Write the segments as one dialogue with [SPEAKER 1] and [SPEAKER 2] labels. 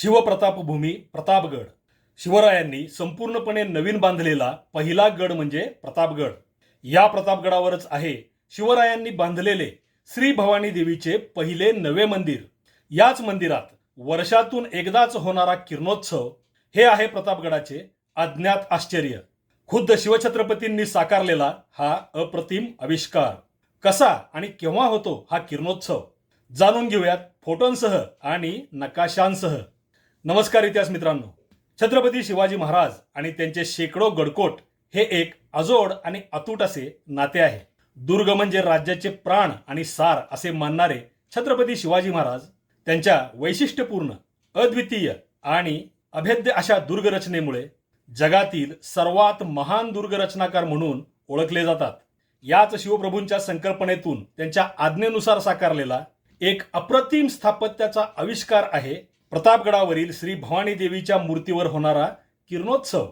[SPEAKER 1] शिवप्रतापभूमी प्रतापगड. शिवरायांनी संपूर्णपणे नवीन बांधलेला पहिला गड म्हणजे प्रतापगड. या प्रतापगडावरच आहे शिवरायांनी बांधलेले श्री भवानी देवीचे पहिले नवे मंदिर. याच मंदिरात वर्षातून एकदाच होणारा किरणोत्सव हे आहे प्रतापगडाचे अज्ञात आश्चर्य. खुद्द शिवछत्रपतींनी साकारलेला हा अप्रतिम आविष्कार. कसा आणि केव्हा होतो हा किरणोत्सव? जाणून घेऊयात फोटोंसह आणि नकाशांसह. नमस्कार इतिहास मित्रांनो. छत्रपती शिवाजी महाराज आणि त्यांचे शेकडो गडकोट हे एक अजोड आणि अतूट असे नाते आहे. दुर्ग म्हणजे राज्याचे प्राण आणि सार असे मानणारे छत्रपती शिवाजी महाराज त्यांच्या वैशिष्ट्यपूर्ण अद्वितीय आणि अभेद्य अशा दुर्गरचनेमुळे जगातील सर्वात महान दुर्गरचनाकार म्हणून ओळखले जातात. याच शिवप्रभूंच्या संकल्पनेतून त्यांच्या आज्ञेनुसार साकारलेला एक अप्रतिम स्थापत्याचा आविष्कार आहे प्रतापगडावरील श्री भवानी देवीच्या मूर्तीवर होणारा किरणोत्सव.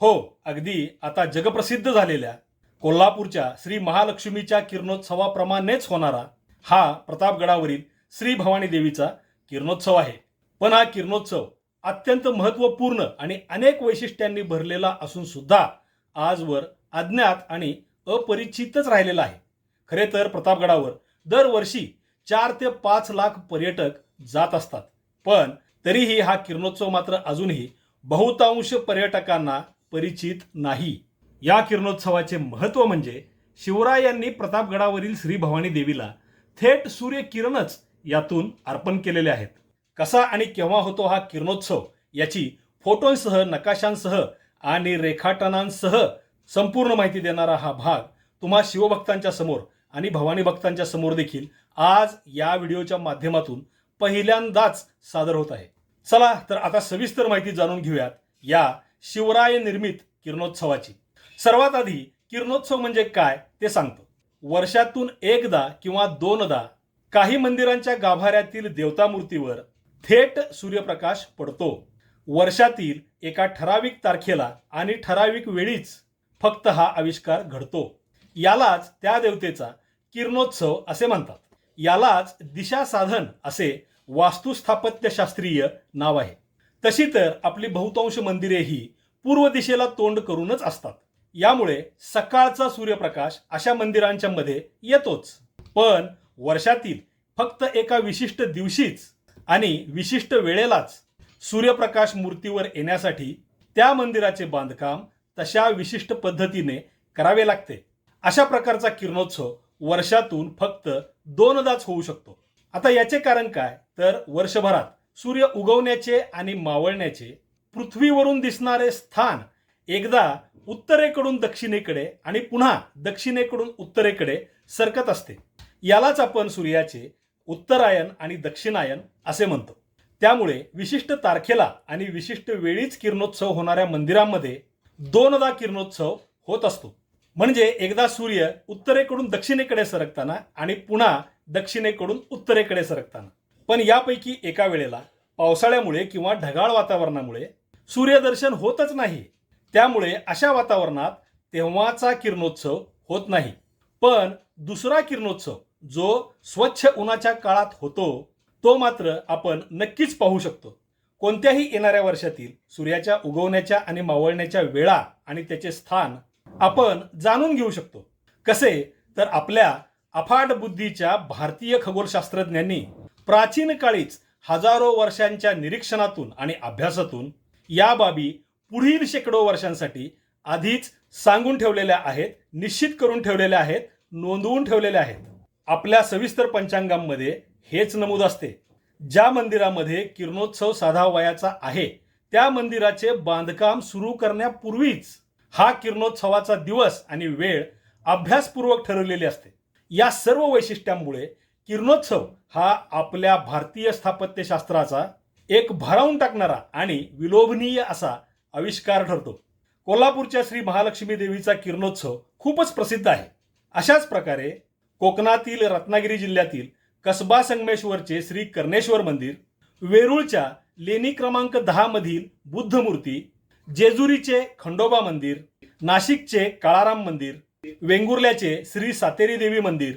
[SPEAKER 1] हो अगदी आता जगप्रसिद्ध झालेल्या कोल्हापूरच्या श्री महालक्ष्मीच्या किरणोत्सवाप्रमाणेच होणारा हा प्रतापगडावरील श्री भवानी देवीचा किरणोत्सव आहे. पण हा किरणोत्सव अत्यंत महत्त्वपूर्ण आणि अनेक वैशिष्ट्यांनी भरलेला असून सुद्धा आजवर अज्ञात आणि अपरिचितच राहिलेला आहे. खरे तर प्रतापगडावर दरवर्षी चार ते पाच लाख पर्यटक जात असतात. पण तरीही हा किरणोत्सव मात्र अजूनही बहुतांश पर्यटकांना परिचित नाही. या किरणोत्सवाचे महत्त्व म्हणजे शिवरायांनी प्रतापगडावरील श्री भवानी देवीला थेट सूर्यकिरणच यातून अर्पण केलेले आहेत. कसा आणि केव्हा होतो हा किरणोत्सव याची फोटोंसह नकाशांसह आणि रेखाटनांसह संपूर्ण माहिती देणारा हा भाग तुम्हा शिवभक्तांच्या समोर आणि भवानी भक्तांच्या समोर देखील आज या व्हिडिओच्या माध्यमातून पहिल्यांदाच सादर होत आहे. चला तर आता सविस्तर माहिती जाणून घेऊयात या शिवराय निर्मित किरणोत्सवाची. सर्वात आधी किरणोत्सव म्हणजे काय ते सांगतो. वर्षातून एकदा किंवा दोनदा काही मंदिरांच्या गाभाऱ्यातील देवता मूर्तीवर थेट सूर्यप्रकाश पडतो. वर्षातील एका ठराविक तारखेला आणि ठराविक वेळीच फक्त हा आविष्कार घडतो. यालाच त्या देवतेचा किरणोत्सव असे म्हणतात. यालाच दिशा साधन असे वास्तुस्थापत्यशास्त्रीय नाव आहे. तशी तर आपली बहुतांश मंदिरे ही पूर्व दिशेला तोंड करूनच असतात. यामुळे सकाळचा सूर्यप्रकाश अशा मंदिरांच्या मध्ये येतोच. पण वर्षातील फक्त एका विशिष्ट दिवशीच आणि विशिष्ट वेळेलाच सूर्यप्रकाश मूर्तीवर येण्यासाठी त्या मंदिराचे बांधकाम तशा विशिष्ट पद्धतीने करावे लागते. अशा प्रकारचा किरणोत्सव वर्षातून फक्त दोनदाच होऊ शकतो. आता याचे कारण काय? तर वर्षभरात सूर्य उगवण्याचे आणि मावळण्याचे पृथ्वीवरून दिसणारे स्थान एकदा उत्तरेकडून दक्षिणेकडे आणि पुन्हा दक्षिणेकडून उत्तरेकडे सरकत असते. यालाच आपण सूर्याचे उत्तरायण आणि दक्षिणायन असे म्हणतो. त्यामुळे विशिष्ट तारखेला आणि विशिष्ट वेळीच किरणोत्सव होणाऱ्या मंदिरांमध्ये दोनदा किरणोत्सव होत असतो. म्हणजे एकदा सूर्य उत्तरेकडून दक्षिणेकडे सरकताना आणि पुन्हा दक्षिणेकडून उत्तरेकडे सरकताना. पण यापैकी एका वेळेला पावसाळ्यामुळे किंवा ढगाळ वातावरणामुळे सूर्यदर्शन होतच नाही. त्यामुळे अशा वातावरणात तेव्हाचा किरणोत्सव होत नाही. पण दुसरा किरणोत्सव जो स्वच्छ उन्हाच्या काळात होतो तो मात्र आपण नक्कीच पाहू शकतो. कोणत्याही येणाऱ्या वर्षातील सूर्याच्या उगवण्याच्या आणि मावळण्याच्या वेळा आणि त्याचे स्थान आपण जाणून घेऊ शकतो. कसे? तर आपल्या अफाट बुद्धीच्या भारतीय खगोलशास्त्रज्ञांनी प्राचीन काळीच हजारो वर्षांच्या निरीक्षणातून आणि अभ्यासातून या बाबी पुढील शेकडो वर्षांसाठी आधीच सांगून ठेवलेल्या आहेत निश्चित करून ठेवलेल्या आहेत नोंदवून ठेवलेल्या आहेत. आपल्या सविस्तर पंचांगांमध्ये हेच नमूद असते. ज्या मंदिरामध्ये किरणोत्सव साधा वयाचा आहे त्या मंदिराचे बांधकाम सुरू करण्यापूर्वीच हा किरणोत्सवाचा दिवस आणि वेळ अभ्यासपूर्वक ठरवलेली असते. या सर्व वैशिष्ट्यांमुळे किरणोत्सव हा आपल्या भारतीय स्थापत्यशास्त्राचा एक भारावून टाकणारा आणि विलोभनीय असा आविष्कार ठरतो. कोल्हापूरच्या श्री महालक्ष्मी देवीचा किरणोत्सव खूपच प्रसिद्ध आहे. अशाच प्रकारे कोकणातील रत्नागिरी जिल्ह्यातील कसबा संगमेश्वरचे श्री कर्णेश्वर मंदिर वेरूळच्या लेणी क्रमांक दहा मधील बुद्ध मूर्ती जेजुरीचे खंडोबा मंदिर नाशिकचे काळाराम मंदिर वेंगुर्ल्याचे श्री सातेरी देवी मंदिर.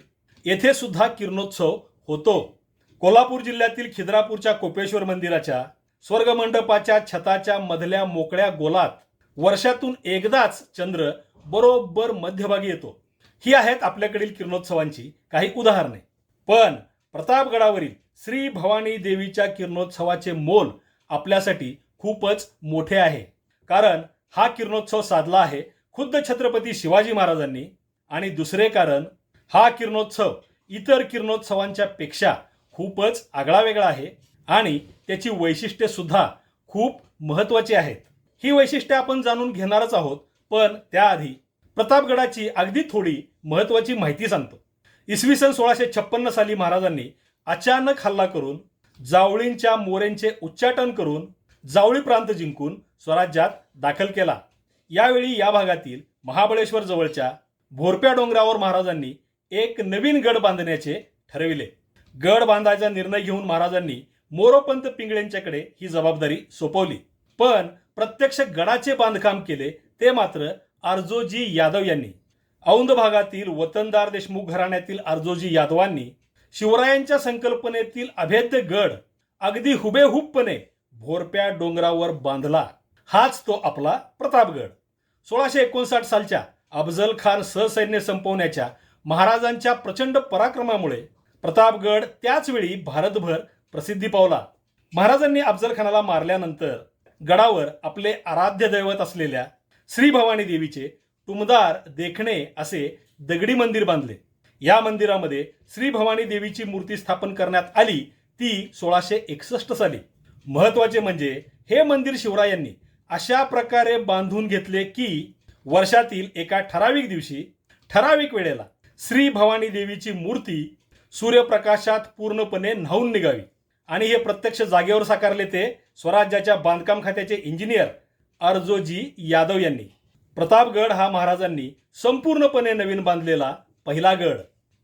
[SPEAKER 1] येथे सुद्धा किरणोत्सव होतो. कोल्हापूर जिल्ह्यातील खिद्रापूरच्या कोपेश्वर मंदिराच्या स्वर्गमंडपाच्या छताच्या मधल्या मोकळ्या गोलात वर्षातून एकदाच चंद्र बरोबर मध्यभागी येतो. ही आहेत आपल्याकडील किरणोत्सवांची काही उदाहरणे. पण प्रतापगडावरील श्री भवानी देवीच्या किरणोत्सवाचे मोल आपल्यासाठी खूपच मोठे आहे. कारण हा किरणोत्सव साधला आहे खुद्द छत्रपती शिवाजी महाराजांनी आणि दुसरे कारण हा किरणोत्सव इतर किरणोत्सवांच्या पेक्षा खूपच आगळा वेगळा आहे आणि त्याची वैशिष्ट्ये सुद्धा खूप महत्वाची आहेत. ही वैशिष्ट्ये आपण जाणून घेणारच आहोत पण त्याआधी प्रतापगडाची अगदी थोडी महत्वाची माहिती सांगतो. इसवी सन सोळाशे छप्पन्न साली महाराजांनी अचानक हल्ला करून जावळींच्या मोऱ्यांचे उच्चाटन करून जावळी प्रांत जिंकून स्वराज्यात दाखल केला. यावेळी या भागातील महाबळेश्वर जवळच्या भोरप्या डोंगरावर महाराजांनी एक नवीन गड बांधण्याचे ठरविले. गड बांधायचा निर्णय घेऊन महाराजांनी मोरोपंत पिंगळेंच्याकडे ही जबाबदारी सोपवली. पण प्रत्यक्ष गडाचे बांधकाम केले ते मात्र अर्जोजी यादव यांनी. औंध भागातील वतनदार देशमुख घराण्यातील अर्जोजी यादवांनी शिवरायांच्या संकल्पनेतील अभेद्य गड अगदी हुबेहूबपणे भोरप्या डोंगरावर बांधला. हाच तो आपला प्रतापगड. सोळाशे एकोणसाठ सालच्या अफजल खान सहसैन्य संपवण्याच्या महाराजांच्या प्रचंड पराक्रमामुळे प्रतापगड त्याच वेळी भारतभर प्रसिद्धी पावला. महाराजांनी अफजल खानाला मारल्यानंतर गडावर आपले आराध्य दैवत असलेल्या श्री भवानी देवीचे टुमदार देखणे असे दगडी मंदिर बांधले. या मंदिरामध्ये श्री भवानी देवीची मूर्ती स्थापन करण्यात आली ती सोळाशे एकसष्ट साली. महत्त्वाचे म्हणजे हे मंदिर शिवरायांनी अशा प्रकारे बांधून घेतले की वर्षातील एका ठराविक दिवशी ठराविक वेळेला श्री भवानी देवीची मूर्ती सूर्यप्रकाशात पूर्णपणे न्हावून निघावी. आणि हे प्रत्यक्ष जागेवर साकारले ते स्वराज्याच्या बांधकाम खात्याचे इंजिनियर अर्जोजी यादव यांनी. प्रतापगड हा महाराजांनी संपूर्णपणे नवीन बांधलेला पहिला गड.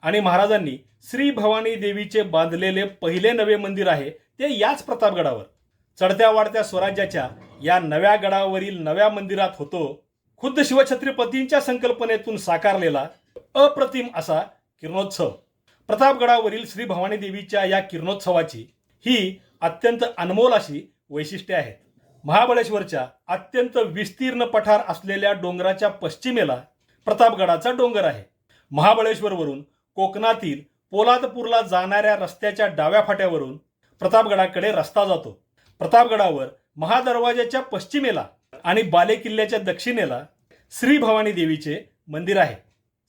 [SPEAKER 1] आणि महाराजांनी श्री भवानी देवीचे बांधलेले पहिले नवे मंदिर आहे ते याच प्रतापगडावर. चढत्या वाढत्या स्वराज्याच्या या नव्या गडावरील नव्या मंदिरात होतो खुद्द शिवछत्रपतींच्या संकल्पनेतून साकारलेला अप्रतिम असा किरणोत्सव. प्रतापगडावरील श्री भवानी देवीच्या या किरणोत्सवाची ही अत्यंत अनमोल अशी वैशिष्ट्ये आहेत. महाबळेश्वरच्या अत्यंत विस्तीर्ण पठार असलेल्या डोंगराच्या पश्चिमेला प्रतापगडाचा डोंगर आहे. महाबळेश्वरवरून कोकणातील पोलादपूरला जाणाऱ्या रस्त्याच्या डाव्या फाट्यावरून प्रतापगडाकडे रस्ता जातो. प्रतापगडावर महादरवाजाच्या पश्चिमेला आणि बालेकिल्ल्याच्या दक्षिणेला श्री भवानी देवीचे मंदिर आहे.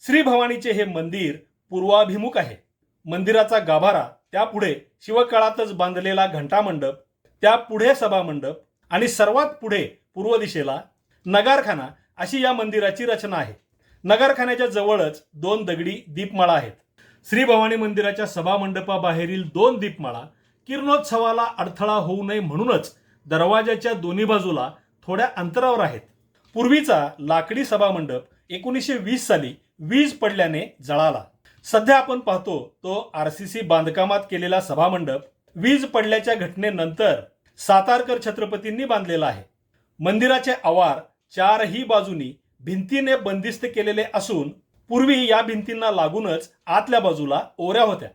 [SPEAKER 1] श्री भवानीचे हे मंदिर पूर्वाभिमुख आहे. मंदिराचा गाभारा त्यापुढे शिवकाळातच बांधलेला घंटामंडप त्या पुढे सभामंडप आणि सर्वात पुढे पूर्व दिशेला नगारखाना अशी या मंदिराची रचना आहे. नगारखान्याच्या जवळच दोन दगडी दीपमाळा आहेत. श्री भवानी मंदिराच्या सभामंडपाबाहेरील दोन दीपमाळा किरणोत्सवाला अडथळा होऊ नये म्हणूनच दरवाजाच्या दोन्ही बाजूला थोड्या अंतरावर आहेत. पूर्वीचा लाकडी सभामंडप एकोणीसशे वीस साली वीज पडल्याने जळाला. सध्या आपण पाहतो तो आर सी सी बांधकामात केलेला सभामंडप वीज पडल्याच्या घटनेनंतर सातारकर छत्रपतींनी बांधलेला आहे. मंदिराचे आवार चारही बाजूनी भिंतीने बंदिस्त केलेले असून पूर्वी या भिंतींना लागूनच आतल्या बाजूला ओऱ्या होत्या.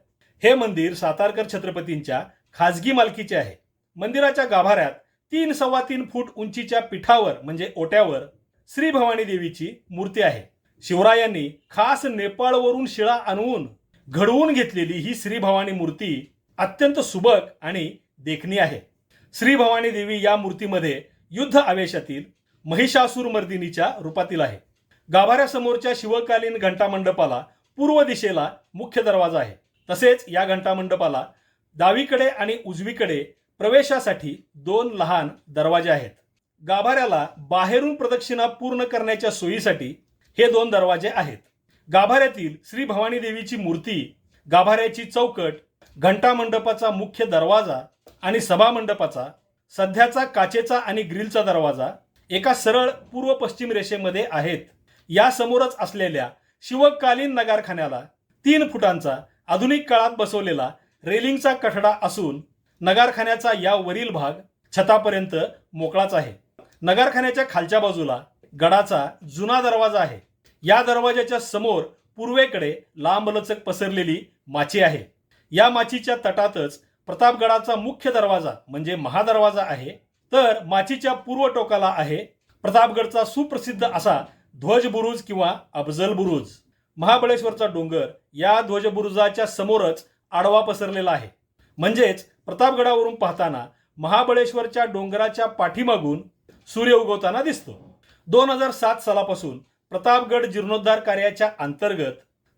[SPEAKER 1] हे मंदिर सातारकर छत्रपतींच्या खाजगी मालकीचे आहे. मंदिराच्या गाभाऱ्यात तीन सव्वा तीन फूट उंचीच्या पिठावर म्हणजे ओट्यावर श्री भवानी देवीची मूर्ती आहे. शिवरायांनी खास नेपाळवरून शिळा आणवून घडवून घेतलेली ही श्री भवानी मूर्ती अत्यंत सुबक आणि देखणी आहे. श्री भवानी देवी या मूर्तीमध्ये युद्ध आवेशातील महिषासूर मर्दिनीच्या रूपातील आहे. गाभाऱ्यासमोरच्या शिवकालीन घंटामंडपाला पूर्व दिशेला मुख्य दरवाजा आहे. तसेच या घंटामंडपाला डावीकडे आणि उजवीकडे प्रवेशासाठी दोन लहान दरवाजे आहेत. गाभाऱ्याला बाहेरून प्रदक्षिणा पूर्ण करण्याच्या सोयीसाठी हे दोन दरवाजे आहेत. गाभाऱ्यातील श्री भवानी देवीची मूर्ती गाभाऱ्याची चौकट घंटामंडपाचा मुख्य दरवाजा आणि सभामंडपाचा सध्याचा काचेचा आणि ग्रिलचा दरवाजा एका सरळ पूर्व पश्चिम रेषेमध्ये आहेत. या समोरच असलेल्या शिवकालीन नगारखान्याला तीन फुटांचा आधुनिक काळात बसवलेला रेलिंगचा कठडा असून नगारखान्याचा या वरील भाग छतापर्यंत मोकळाच आहे. नगारखान्याच्या खालच्या बाजूला गडाचा जुना दरवाजा आहे. या दरवाजाच्या समोर पूर्वेकडे लांबलचक पसरलेली माची आहे. या माचीच्या तटातच प्रतापगडाचा मुख्य दरवाजा म्हणजे महादरवाजा आहे. तर माचीच्या पूर्व टोकाला आहे प्रतापगडचा सुप्रसिद्ध असा ध्वजबुरुज किंवा अफजल बुरुज महाबळेश्वरचा डोंगर या ध्वजबुरुजाच्या समोरच आडवा पसरलेला आहे. म्हणजेच प्रतापगडावरून पाहताना महाबळेश्वरच्या डोंगराच्या पाठीमागून सूर्य उगवताना दिसतो. दोन हजार सात सालापासून प्रतापगड जीर्णोद्धार कार्याच्या अंतर्गत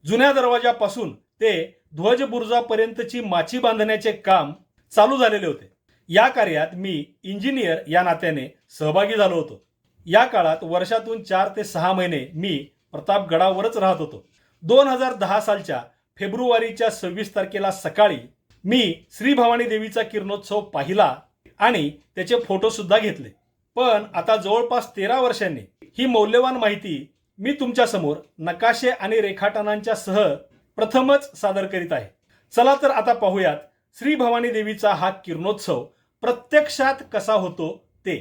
[SPEAKER 1] जुन्या दरवाजापासून ते ध्वजबुर्जापर्यंतची माची बांधण्याचे काम चालू झालेले होते. या कार्यात मी इंजिनियर या नात्याने सहभागी झालो होतो. या काळात वर्षातून चार ते सहा महिने मी प्रतापगडावरच राहत होतो. दोन हजार दहा सालच्या फेब्रुवारीच्या सव्वीस तारखेला सकाळी मी श्री भवानी देवीचा किरणोत्सव पाहिला आणि त्याचे फोटोसुद्धा घेतले. पण आता जवळपास तेरा वर्षांनी ही मौल्यवान माहिती मी तुमच्यासमोर नकाशे आणि रेखाटनांच्या सह प्रथमच सादर करीत आहे. चला तर आता पाहूयात श्री भवानी देवीचा हा किरणोत्सव प्रत्यक्षात कसा होतो ते.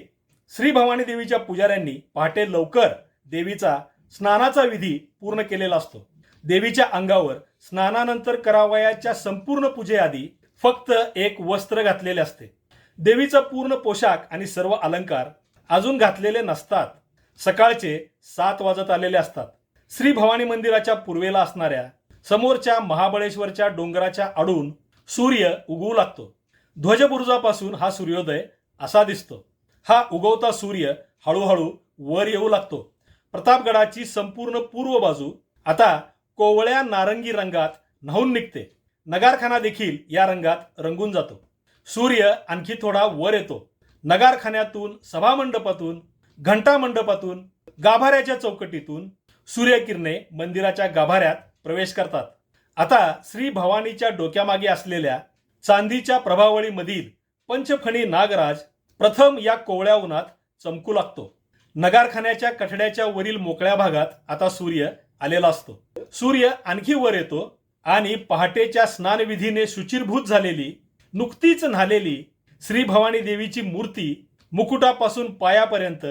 [SPEAKER 1] श्री भवानी देवीच्या पुजाऱ्यांनी पहाटे लवकर देवीचा स्नानाचा विधी पूर्ण केलेला असतो. देवीच्या अंगावर स्नानानंतर करावयाच्या संपूर्ण पूजेआधी फक्त एक वस्त्र घातलेले असते. देवीचा पूर्ण पोशाख आणि सर्व अलंकार अजून घातलेले नसतात. सकाळचे सात वाजत आलेले असतात. श्री भवानी मंदिराच्या पूर्वेला असणाऱ्या समोरच्या महाबळेश्वरच्या डोंगराच्या आडून सूर्य उगवू लागतो. ध्वजबुरुजापासून हा सूर्योदय असा दिसतो. हा उगवता सूर्य हळूहळू वर येऊ लागतो. प्रतापगडाची संपूर्ण पूर्व बाजू आता कोवळ्या नारंगी रंगात न्हाऊन निघते. नगारखाना देखील या रंगात रंगून जातो. सूर्य आणखी थोडा वर येतो. नगारखान्यातून सभामंडपातून घंटा मंडपातून गाभाऱ्याच्या चौकटीतून सूर्यकिरणे मंदिराच्या गाभाऱ्यात प्रवेश करतात. आता श्री भवानीच्या डोक्यामागे असलेल्या चांदीच्या प्रभावळीमधील पंचफणी नागराज प्रथम या कोवळ्या उन्हात चमकू लागतो. नगारखान्याच्या कठड्याच्या वरील मोकळ्या भागात आता सूर्य आलेला असतो. सूर्य आणखी वर येतो आणि पहाटेच्या स्नानविधीने शुचिरभूत झालेली नुकतीच न्हालेली श्री भवानी देवीची मूर्ती मुकुटापासून पायापर्यंत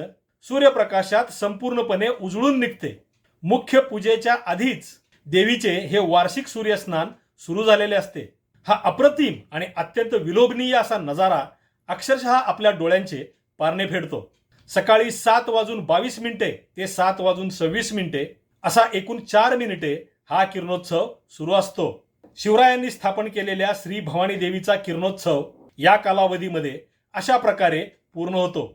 [SPEAKER 1] सूर्यप्रकाशात संपूर्णपणे उजळून निघते. मुख्य पूजेच्या आधीच देवीचे हे वार्षिक सूर्यस्नान सुरू झालेले असते. हा अप्रतिम आणि अत्यंत विलोभनीय असा नजारा अक्षरशः आपल्या डोळ्यांचे पारणे फेडतो. सकाळी सात वाजून बावीस मिनिटे ते सात वाजून सव्वीस मिनिटे असा एकूण चार मिनिटे हा किरणोत्सव सुरू असतो. शिवरायांनी स्थापन केलेल्या श्री भवानी देवीचा किरणोत्सव या कालावधीमध्ये अशा प्रकारे पूर्ण होतो.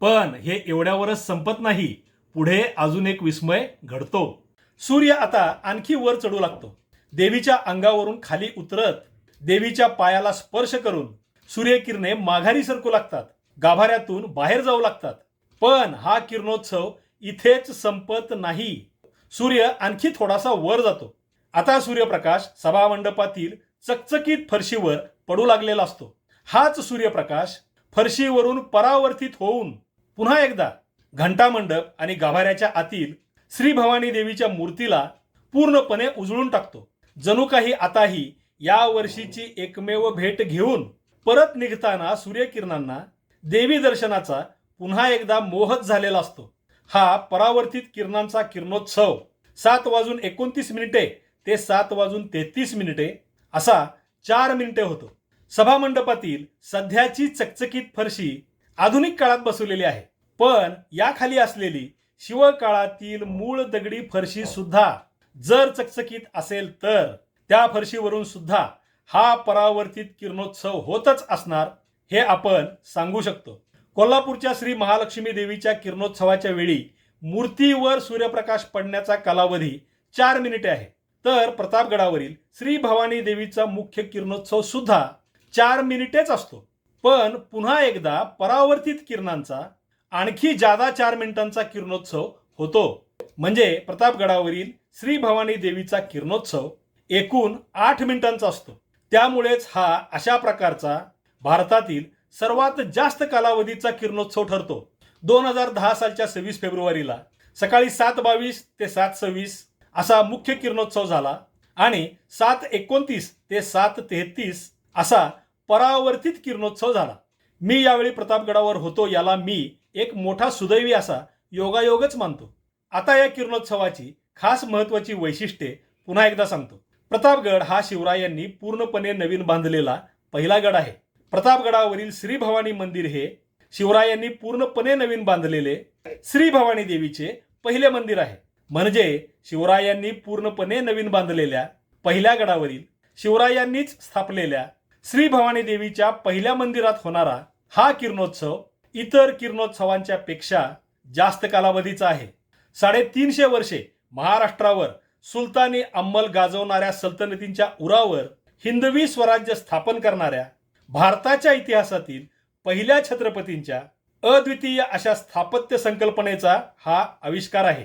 [SPEAKER 1] पण हे एवढ्यावरच संपत नाही पुढे अजून एक विस्मय घडतो. सूर्य आता आणखी वर चढू लागतो. देवीच्या अंगावरून खाली उतरत देवीच्या पायाला स्पर्श करून सूर्यकिरणे माघारी सरकू लागतात गाभाऱ्यातून बाहेर जाऊ लागतात. पण हा किरणोत्सव इथेच संपत नाही. सूर्य आणखी थोडासा वर जातो. आता सूर्यप्रकाश सभामंडपातील चकचकीत फरशीवर पडू लागलेला असतो. हाच सूर्यप्रकाश फरशीवरून परावर्तित होऊन पुन्हा एकदा घंटामंडप आणि गाभाऱ्याच्या आतील श्री भवानी देवीच्या मूर्तीला पूर्णपणे उजळून टाकतो. जणू काही आताही या वर्षीची एकमेव भेट घेऊन परत निघताना सूर्यकिरणांना देवी दर्शनाचा पुन्हा एकदा मोहच झालेला असतो. हा परावर्तित किरणांचा किरणोत्सव. सात वाजून एकोणतीस मिनिटे ते सात वाजून तेहतीस मिनिटे असा चार मिनिटे होतो. सभामंडपातील सध्याची चकचकीत फरशी आधुनिक काळात बसवलेली आहे. पण याखाली असलेली शिवकाळातील मूळ दगडी फरशी सुद्धा जर चकचकीत असेल तर त्या फरशीवरून सुद्धा हा परावर्तित किरणोत्सव होतच असणार हे आपण सांगू शकतो. कोल्हापूरच्या श्री महालक्ष्मी देवीच्या किरणोत्सवाच्या वेळी मूर्तीवर सूर्यप्रकाश पडण्याचा कालावधी चार मिनिटे आहे. तर प्रतापगडावरील श्री भवानी देवीचा मुख्य किरणोत्सव सुद्धा चार मिनिटेच असतो. पण पुन्हा एकदा परावर्तित किरणांचा आणखी जादा चार मिनिटांचा किरणोत्सव होतो. म्हणजे प्रतापगडावरील श्री भवानी देवीचा किरणोत्सव एकूण आठ मिनिटांचा असतो. त्यामुळेच हा अशा प्रकारचा भारतातील सर्वात जास्त कालावधीचा किरणोत्सव ठरतो. दोन हजार दहा सालच्या सव्वीस फेब्रुवारीला सकाळी सात बावीस ते सात सव्वीस असा मुख्य किरणोत्सव झाला आणि सात एकोणतीस ते सात तेहतीस असा परावर्तित किरणोत्सव झाला. मी यावेळी प्रतापगडावर होतो याला मी एक मोठा सुदैवी असा योगायोगच मानतो. आता या किरणोत्सवाची खास महत्वाची वैशिष्ट्ये पुन्हा एकदा सांगतो. प्रतापगड हा शिवरायांनी पूर्णपणे नवीन बांधलेला पहिला गड आहे. प्रतापगडावरील श्री भवानी मंदिर हे शिवरायांनी पूर्णपणे नवीन बांधलेले श्री भवानी देवीचे पहिले मंदिर आहे. म्हणजे शिवरायांनी पूर्णपणे नवीन बांधलेल्या पहिल्या गडावरील शिवरायांनीच स्थापलेल्या श्री भवानी देवीच्या पहिल्या मंदिरात होणारा हा किरणोत्सव इतर किरणोत्सवांच्या पेक्षा जास्त कालावधीचा आहे. साडेतीनशे वर्षे महाराष्ट्रावर सुलतानी अंमल गाजवणाऱ्या सल्तनतींच्या उरावर हिंदवी स्वराज्य स्थापन करणाऱ्या भारताच्या इतिहासातील पहिल्या छत्रपतींच्या अद्वितीय अशा स्थापत्य संकल्पनेचा हा आविष्कार आहे.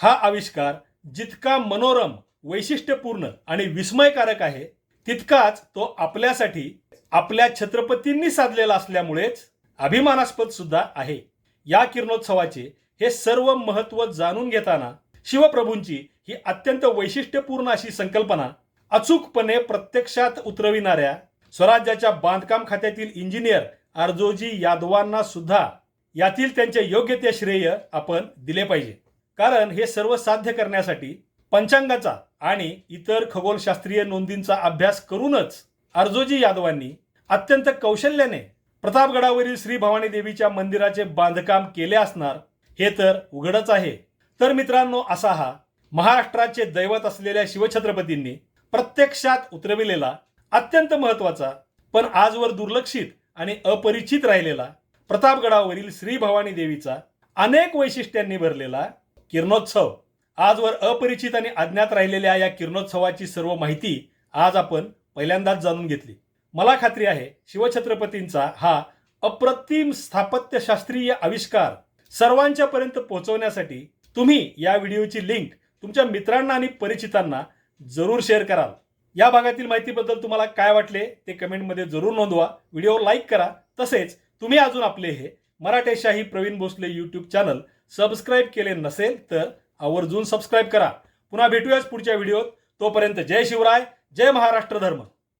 [SPEAKER 1] हा आविष्कार जितका मनोरम वैशिष्ट्यपूर्ण आणि विस्मयकारक आहे तितकाच तो आपल्यासाठी आपल्या छत्रपतींनी साधलेला असल्यामुळेच अभिमानास्पद सुद्धा आहे. या किरणोत्सवाचे हे सर्व महत्त्व जाणून घेताना शिवप्रभूंची ही अत्यंत वैशिष्ट्यपूर्ण अशी संकल्पना अचूकपणे प्रत्यक्षात उतरविणाऱ्या स्वराज्याच्या बांधकाम खात्यातील इंजिनियर अर्जोजी यादवांना सुद्धा यातील त्यांचे योग्य ते श्रेय आपण दिले पाहिजे. कारण हे सर्व साध्य करण्यासाठी पंचांगाचा आणि इतर खगोलशास्त्रीय नोंदींचा अभ्यास करूनच अर्जोजी यादवांनी अत्यंत कौशल्याने प्रतापगडावरील श्री भवानी देवीच्या मंदिराचे बांधकाम केले असणार हे तर उघडच आहे. तर मित्रांनो असा हा महाराष्ट्राचे दैवत असलेल्या शिवछत्रपतींनी प्रत्यक्षात उतरविलेला अत्यंत महत्त्वाचा पण आजवर दुर्लक्षित आणि अपरिचित राहिलेला प्रतापगडावरील श्री भवानी देवीचा अनेक वैशिष्ट्यांनी भरलेला किरणोत्सव. आजवर अपरिचित आणि अज्ञात राहिलेल्या या किरणोत्सवाची सर्व माहिती आज आपण पहिल्यांदाच जाणून घेतली. मला खात्री आहे शिवछत्रपतींचा हा अप्रतिम स्थापत्यशास्त्रीय आविष्कार सर्वांच्या पर्यंत पोहोचवण्यासाठी तुम्ही या व्हिडिओची लिंक तुमच्या मित्रांना आणि परिचितांना जरूर शेअर कराल. या भागातील माहितीबद्दल तुम्हाला काय वाटले ते कमेंटमध्ये जरूर नोंदवा. व्हिडिओ लाईक करा. तसेच तुम्ही अजून आपले हे Maratheshahi Pravin Bhosale YouTube channel subscribe केले नसेल तर आवर्जून सबस्क्राईब करा. पुन्हा भेटूयाच पुढच्या व्हिडिओत. तोपर्यंत जय शिवराय जय महाराष्ट्र धर्म.